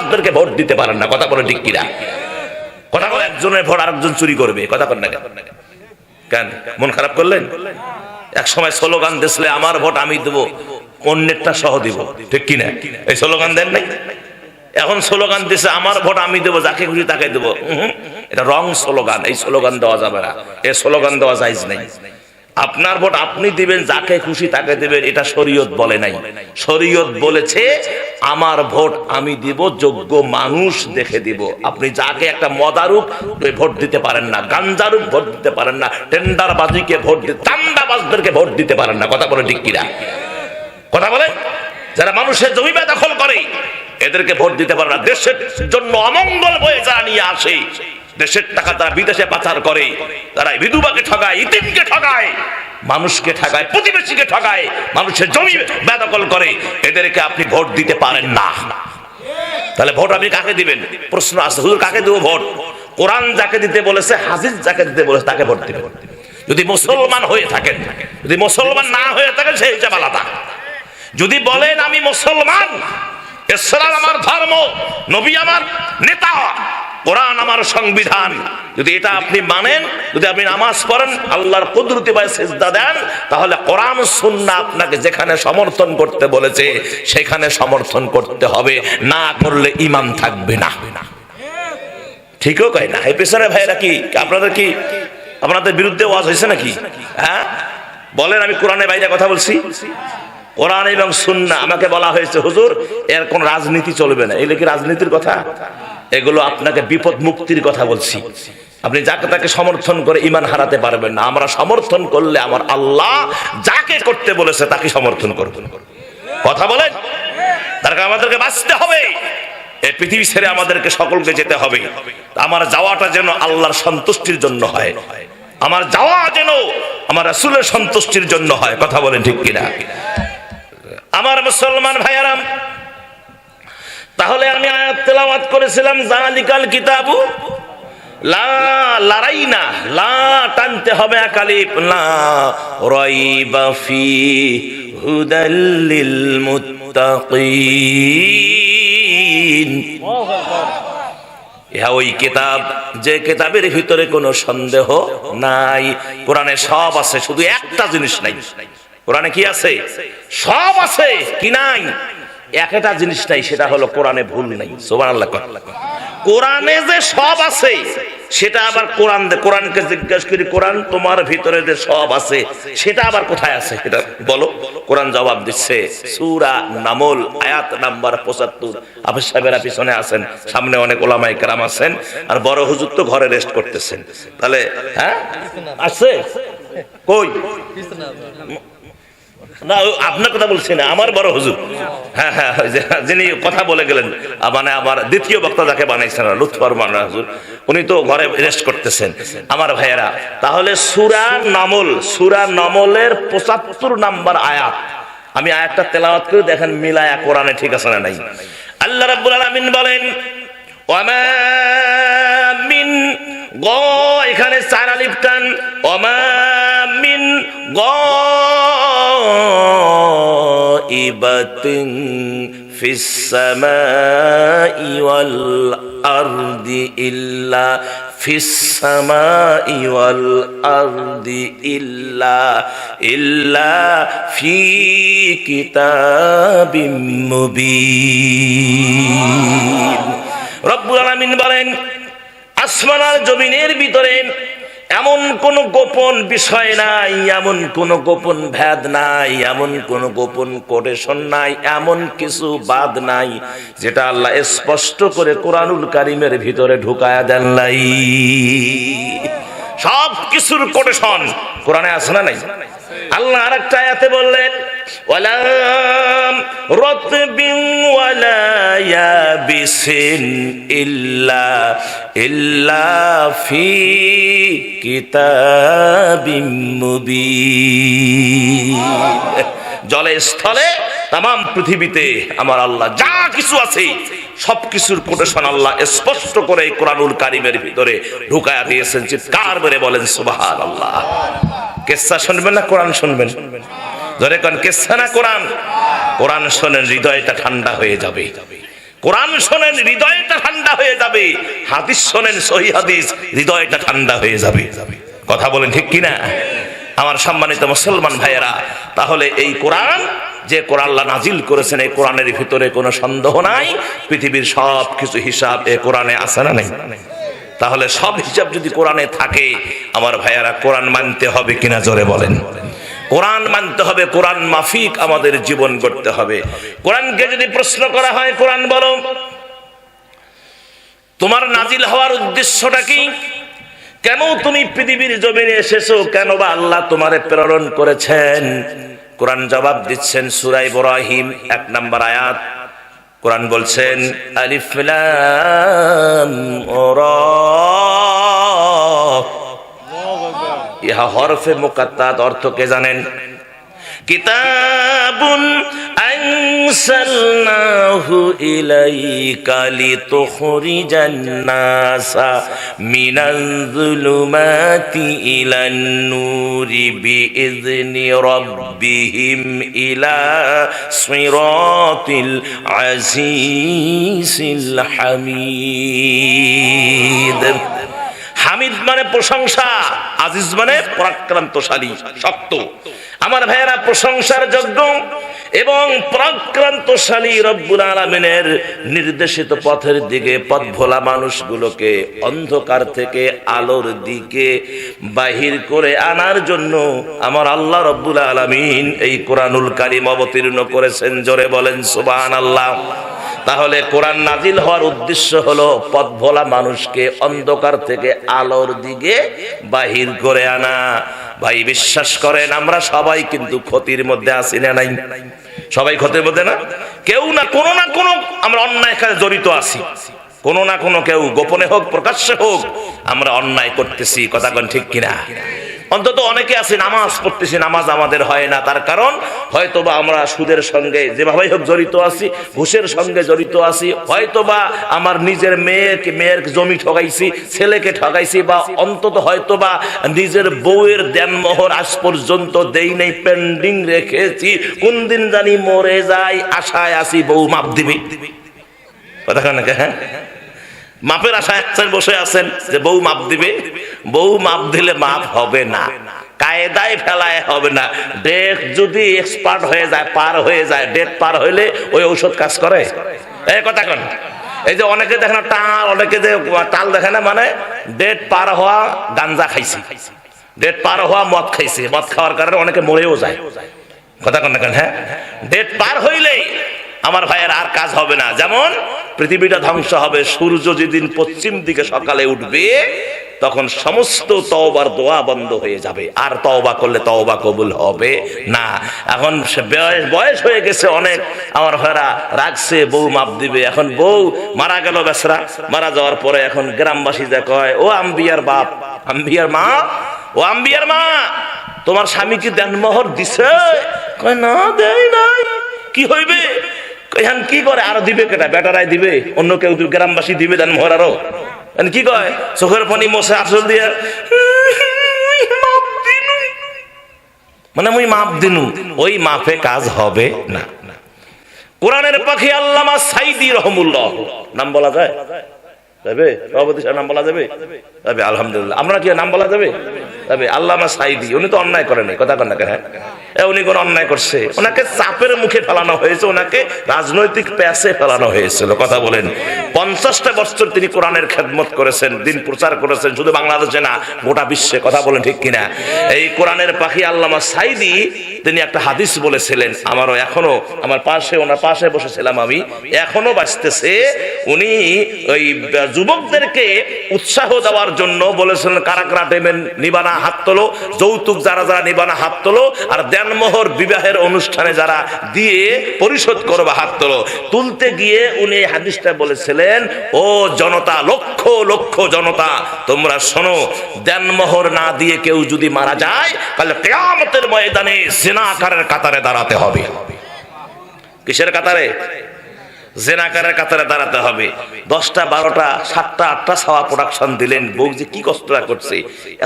বাসদেরকে vote দিতে পারেন না, কথা বলে ঠিক কথা বলে একজনের ভোট আরেকজন চুরি করবে, কথা কর না কেন? মন খারাপ করলেন? এক সময় স্লোগান দিসলে আমার ভোট আমি দেবো, অন্যেরটা সহ দিব। ঠিক কিনা? এই স্লোগান দেন নাই? এখন স্লোগান দিছে আমার ভোট আমি দেবো, যাকে খুশি তাকে দেবো। এটা রং স্লোগান, এই স্লোগান দেওয়া যাবে না। এই স্লোগান দেওয়া যাইজ নাই। আপনার ভোট আপনি দিবেন, যাকে খুশি তাকে দিবেন, এটা শরীয়ত বলে নাই। শরীয়ত বলেছে, আমার ভোট আমি দিব, যোগ্য মানুষ দেখে দিব। আপনি যাকে একটা মদারুক ভোট দিতে পারেন না। গাঞ্জারুক, ভোট দিতে পারেন না। টেন্ডার বাজিকে ভোট দিতে চান্দাবাজদেরকে ভোট দিতে পারেন না। কথা বলে ঠিক কিনা? কথা বলেন যারা মানুষের জমি দখল করে, এদেরকে ভোট দিতে পারে না। দেশের জন্য অমঙ্গল বয়ে যারা নিয়ে আসে। দেশের টাকা তারা বিদেশে পাচার করে, তারা বিধুবাকে ঠগায়, ইতিমকে ঠগায়, মানুষকে ঠগায়, প্রতিবেশীকে ঠগায়, মানুষের জমি বেদখল করে। এদেরকে আপনি ভোট দিতে পারেন না। তাহলে ভোট আপনি কাকে দিবেন? প্রশ্ন আছে, হুজুর কাকে দেবো ভোট? কোরআন যাকে দিতে বলেছে হাজির যাকে দিতে বলেছে, তাকে ভোট দিবেন। যদি মুসলমান হয়ে থাকেন, যদি মুসলমান না হয়ে থাকেন, সেই হিসাব আলাদা। যদি বলেন আমি মুসলমান ইসলাম আমার ধর্ম, নবী আমার নেতা কোরআন আমার সংবিধান। যদি এটা আপনি মানেন, যদি আপনি নামাজ পড়েন, আল্লাহর কুদরতি বা সেজদা দেন, তাহলে কোরআন সুন্নাহ আপনাকে যেখানে সমর্থন করতে বলেছে, সেখানে সমর্থন করতে হবে। না করলে ইমান থাকবে না। ঠিকও কয় না। এই পেছনে ভাইরা কি? আপনাদের কি? আপনাদের বিরুদ্ধে ওয়াজ হয়েছে নাকি? হ্যাঁ? বলেন, আমি কোরআনে বাইরে কথা বলছি। কোরআন এবং সুন্না আমাকে বলা হয়েছে, হুজুর, এর কোন রাজনীতি চলবে না। এগুলো কি রাজনীতির কথা? এগুলো আপনাকে বিপদ মুক্তির কথা বলছি। আপনি যাকে তাকে সমর্থন করে ইমান হারাতে পারবেন না। আমরা সমর্থন করলে আমার আল্লাহ যাকে করতে বলেছে তাকে সমর্থন করবেন কথা বলেন? তার আমাদেরকে বাঁচতে হবে। এই পৃথিবী ছেড়ে আমাদেরকে সকলকে যেতে হবে। আমার যাওয়াটা যেন আল্লাহর সন্তুষ্টির জন্য হয়। আমার যাওয়া যেন আমার রাসূলের সন্তুষ্টির জন্য হয়। কথা বলেন ঠিক কিনা? আমার মুসলমান ভাইয়ারাম তেলাওয়াত করেছিলাম জালিকাল কিতাবু? কিতাব, যে কিতাবের ভিতরে কোনো সন্দেহ নাই। কোরআনে সব আছে, শুধু একটা জিনিস নাই। কোরআনে কি আছে? সব আছে, কি নাই? একটা জিনিস নাই সেটা হলো কোরআনে ভুল নাই। সুবহানাল্লাহ কোরআনে যে সব আছে, সেটা আবার কোরআন কোরআনকে জিজ্ঞাসা করি, কোরআন, তোমার ভিতরে যে সব আছে, সেটা আবার কোথায় আছে? সেটা বলো। কোরআন জবাব দিচ্ছে, সুরা নামল, আয়াত নাম্বার 75 আবিস সাহেবেরা পিছনে আছেন, সামনে অনেক ওলামায়ে কেরাম আছেন, আর বড় হুজুর তো ঘরে রেস্ট করতেছেন। তাহলে হ্যাঁ? আছে কই? না আপনার কথা বলছি না, আমার বড় হুজুর। হ্যাঁ হ্যাঁ যিনি কথা বলে গেলেন মানে আমার দ্বিতীয় বক্তা যাকে বানাইছেন লুৎফর মানা হুজুর, উনি তো ঘরে রেস্ট করতেছেন। আমার ভাইয়েরা, তাহলে সুরা নামল, সুরা নমলের পঁচাত্তর নাম্বার আয়াত। আমি আয়াতটা তেলাওয়াত করে দেখেন মিলায়া কোরআনে ঠিক আছে না নাই। আল্লাহ রাব্বুল আলামিন বলেন, ওয়ামা মিন গ এখানে চার আলিফ টান, ওয়ামা মিন غائبة في السماء والأرض إلا في السماء والأرض إلا إلا في كتاب مبين رب العالمين বলেন আসমান আর জমিনের ভিতরে এমন কোন গোপন বিষয় নাই, এমন কোনো গোপন ভেদ নাই, এমন কোনো গোপন কোটেশন নাই, এমন কিছু বাদ নাই, যেটা আল্লাহ স্পষ্ট করে কোরআনুল কারিমের ভিতরে ঢুকায়া দেন নাই। সব কিছুর কোটেশন কোরআনে আছে না নাই? আল্লাহ আর একটা আয়াতে বললেন, ওয়ালাম রতবিন ওয়ালা ইয়াবিসিন ইল্লা ইল্লা ফি কিতাবিম মুবিন। জলে স্থলে তাম পৃথিবীতে আমার আল্লাহ যা কিছু আছে, সবকিছুর কোটেশন আল্লাহ স্পষ্ট করে কোরআনুল কারিমের ভিতরে ঢুকায়া দিয়েছেন, চিৎকার মেরে বলেন সুবাহান আল্লাহ কেসা শুনবেন না কোরআন শুনবেন? ধরে কোন, কেসা না কোরআন? কোরআন শোনেন, হৃদয়টা ঠান্ডা হয়ে যাবে। কোরআন শোনেন, হৃদয়টা ঠান্ডা হয়ে যাবে। হাদিস শোনেন, সহি হাদিস, হৃদয়টা ঠান্ডা হয়ে যাবে। কথা বলেন ঠিক কিনা? আমার সম্মানিত মুসলমান ভাইয়েরা, তাহলে এই কোরআন, যে কোরআন আল্লাহ নাজিল করেছেন, এই কোরআনের ভিতরে কোনো সন্দেহ নাই? পৃথিবীর সব কিছু হিসাব এ কোরআনে আছে না নেই? তাহলে সব হিসাব যদি কোরআনে থাকে, আমার ভাইয়ারা, কোরআন মানতে হবে কিনা জোরে বলেন। কোরআন মানতে হবে, কোরআন মাফিক আমাদের জীবন করতে হবে। কোরআনকে যদি প্রশ্ন করা হয়, কোরআন বলো, তোমার নাজিল হওয়ার উদ্দেশ্যটা কি? কেন তুমি পৃথিবীর জমিনে এসেছ? কেন বা আল্লাহ তোমারে প্রেরণ করেছেন? কোরআন জবাব দিচ্ছেন সুরাই বরাহিম এক নম্বর আয়াত। কোরআন বলছেন, আলিফ লাম রা ইহা হরফে মুকাত্তাত অর্থ কে জানেন কিতাবুন আনসালনাহু ইলাইকা লিতুখরিজান নাসা মিনাল যুলুমাতি ইলান নূরি বিইذনি রাব্বিহিম ইলা সিরাতিল আজিজিল হামিদ হামিদ মানে প্রশংসা, আজিজ মানে পরাক্রান্তশালী, শক্ত। আমার ভাইয়েরা, প্রশংসার যোগ্য এবং পরাক্রান্তশালী রব্বুল আলমিনের নির্দেশিত পথের দিকে পথ ভোলা মানুষগুলোকে অন্ধকার থেকে আলোর দিকে বাহির করে আনার জন্য আমার আল্লাহ রব্বুল আলমিন এই কোরআনুল কারিম অবতীর্ণ করেছেন। জোরে বলেন সুবান আল্লাহ তাহলে কোরআন নাজিল হওয়ার উদ্দেশ্য হলো পথ ভোলা মানুষকে অন্ধকার থেকে আলোর দিকে বাহির করে আনা। ভাই, বিশ্বাস করেন, আমরা সবাই কিন্তু ক্ষতির মধ্যে আছি না নাই? সবাই ক্ষতির মধ্যে না? কেউ না কোনো না কোনো আমরা অন্যায় কাজে জড়িত আছি। কোনো না কোনো কেউ গোপনে হোক, প্রকাশ্যে হোক, আমরা অন্যায় করতেছি। কথা ঠিক কিনা? অন্তত অনেকে আছে, নামাজ পড়তেছি, নামাজ আমাদের হয় না। তার কারণ, হয়তোবা আমরা সুদের সঙ্গে যেভাবেই হোক জড়িত আছি, ঘুষের সঙ্গে জড়িত আছি, হয়তোবা আমার নিজের মেয়েকে, মেয়ের জমি ঠকাইছি, ছেলেকে ঠকাইছি, বা অন্তত হয়তোবা নিজের বউয়ের দেনমোহর আজ পর্যন্ত দেই নেই পেন্ডিং রেখেছি কোন দিন জানি মরে যাই আশায় আসি বউ মাপ দিবি। কথা কেন হ্যাঁ? মাপের আশায় আছেন বসে আছেন যে বউ মাপ দিবে। বউ মাপ দিলে মাপ হবে না। কায়দায় ফেলায় হবে না। ডেট যদি এক্সপার্ট হয়ে যায়, পার হয়ে যায়, ডেট পার হইলে ওই ঔষধ কাজ করে। এই কথা কন। এই যে অনেকে দেখে না, টাল, অনেকে যে টাল দেখে না মানে ডেট পার হওয়া গাঞ্জা খাইছে। ডেট পার হওয়া মদ খাইছে। মদ খাওয়ার কারণে অনেকে মরেও যায়। কথা কন না কেন হ্যাঁ? ডেট পার হইলেই আমার ভাইয়ের আর কাজ হবে না। যেমন, পৃথিবীটা ধ্বংস হবে, সূর্য যেদিন পশ্চিম দিকে সকালে উঠবে, তখন সমস্ত তওবার দোয়া বন্ধ হয়ে যাবে। আর তওবা করলে তওবা কবুল হবে না। এখন বয়স হয়ে গেছে অনেক। আমার ভাইরা রাখছে বউ মাপ দিবে। এখন বউ মারা গেল বেসরা মারা যাওয়ার পরে এখন গ্রামবাসী যা কয়, ও আম্বিয়ার বাপ, আম্বিয়ার মা, ও আম্বিয়ার মা, তোমার স্বামী কি দেনমোহর দিছে? কয়, না, দেয় নাই। কি হইবে? এখন কি করে? আরও দিবে কেটা? বেটারাই দিবে। অন্য কেউ গ্রামবাসী দিবে দেন মোহর আরও। কি কয়? চোখের পানি মশে আসল দিয়ে মানে মুই মাপ দিনু। ওই মাপে কাজ হবে না। কোরআনের পাখি আল্লামা সাইদি রহমুল্লাহ। নাম বলা যায়? যাবে? সভাপতি নাম বলা যাবে? আলহামদুলিল্লাহ। আমরা কি নাম বলা যাবে? সাইদি, উনি তো অন্যায় কথা হ্যাঁ? উনি কোন অন্যায় করছে। ওনাকে চাপের মুখে ফেলানো হয়েছে, ওনাকে রাজনৈতিক প্যাসে ফেলানো হয়েছিল কথা বলেন। পঞ্চাশটা বছর তিনি কোরআনের খেদমত করেছেন, দিন প্রচার করেছেন, শুধু বাংলাদেশে না, গোটা বিশ্বে। কথা বলেন ঠিক কিনা? এই কোরআনের পাখি আল্লামা সাইদি, তিনি একটা হাদিস বলেছিলেন, আমারও এখনও, আমার পাশে, ওনার পাশে বসেছিলাম আমি, এখনও বাঁচতেছে উনি ওই যুবকদেরকে উৎসাহ দেওয়ার জন্য বলেছিলেন কারা কারা দেবেন, নিবানা হাত তোলো, যৌতুক যারা যারা নিবানা হাত তোলো, আর দেনমোহর বিবাহের অনুষ্ঠানে যারা দিয়ে পরিশোধ করবে হাত তোলো। তুলতে গিয়ে উনি হাদিসটা বলেছিলেন, ও জনতা, লক্ষ লক্ষ জনতা, তোমরা শোনো দেনমোহর না দিয়ে কেউ যদি মারা যায়, তাহলে কেয়ামতের ময়দানে সেনা আকারের কাতারে দাঁড়াতে হবে। কিসের কাতারে? জেনাকারের কাতারে দাঁড়াতে হবে। দশটা, বারোটা, সাতটা, আটটা ছাওয়া প্রোডাকশন দিলেন। বউ যে কি কষ্টটা করছে?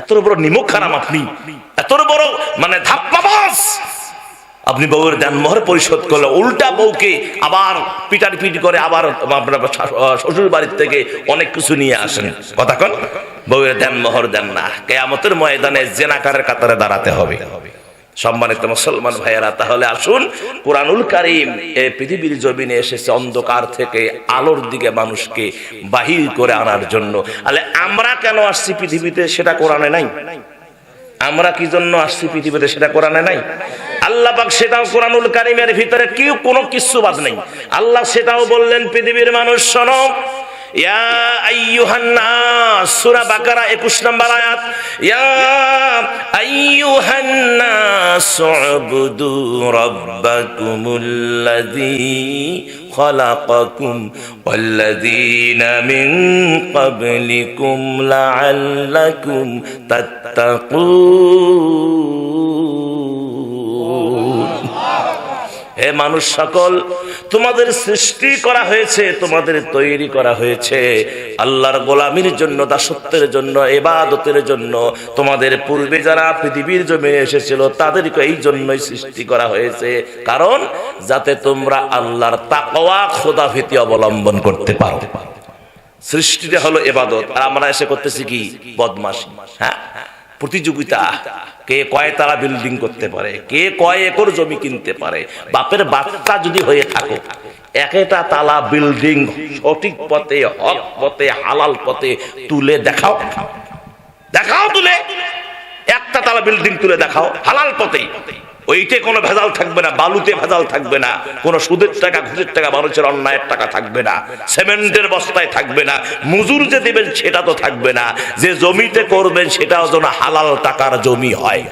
এত বড় নিমক খারাপ আপনি। এত বড় মানে ধাপ্পাবাস আপনি বউয়ের দেনমোহর পরিশোধ করলে উল্টা বউকে আবার পিটার পিট করে আবার আপনার শ্বশুর বাড়ির থেকে অনেক কিছু নিয়ে আসেন। কথা কন? বউয়ের দেনমোহর দেন না। কেয়ামতের ময়দানে জেনাকারের কাতারে দাঁড়াতে হবে। সম্মানিত মুসলমান ভাইয়েরা, তাহলে আসুন কোরআনুল কারিম এই পৃথিবীর জমিনে এসেছে অন্ধকার থেকে আলোর দিকে মানুষকে বাহির করে আনার জন্য। আলে আমরা কেন আসছি পৃথিবীতে সেটা কোরআনে নাই? আমরা কি জন্য আসছি পৃথিবীতে সেটা কোরআনে নাই? আল্লাহ পাক সেটাও কোরআনুল কারিমের ভিতরে কেউ কোনো কিছু বাদ নেই। আল্লাহ সেটাও বললেন, পৃথিবীর মানুষ শোনো ইয়া আইয়ুহান নাস সূরা বাকারা 21 নম্বর আয়াত ইয়া আইয়ুহান নাস উবুদু রাব্বাকুমুল্লাযী خلقكم والذين من قبلكم لعلكم تتقون হে মানুষ সকল, তোমাদের সৃষ্টি করা হয়েছে, তোমাদের তৈরি করা হয়েছে। আল্লাহর গোলামির জন্য, দাসত্বের জন্য, এবাদতের জন্য তোমাদের পূর্বে যারা পৃথিবীর জমিনে এসেছিল, তাদেরকে এই জন্যই সৃষ্টি করা হয়েছে। কারণ, যাতে তোমরা আল্লাহর তাকওয়া খোদা ভীতি অবলম্বন করতে পারো। সৃষ্টিটা হলো এবাদত। আর আমরা এসে করতেছি কি? বদমাশি। হ্যাঁ? প্রতিযোগিতা। কে কয় তারা বিল্ডিং করতে পারে, কে কয় একর জমি কিনতে পারে, বাপের বাচ্চা যদি হয়ে থাকে একটা তালা বিল্ডিং সঠিক পথে, হক পথে, হালাল পথে তুলে দেখাও। দেখাও তুলে। একটা তালা বিল্ডিং তুলে দেখাও, হালাল পথে। ওইতে কোনো ভেজাল থাকবে না, বালুতে ভেজাল থাকবে না, কোনো সুদের টাকা, ঘুষের টাকা, মানুষের অন্যায়ের টাকা থাকবে না, সিমেন্টের বস্তায় থাকবে না, মজুর যে দেবেন সেটা তো থাকবে না, যে জমিতে করবেন সেটাও যেন হালাল টাকার জমি হয়।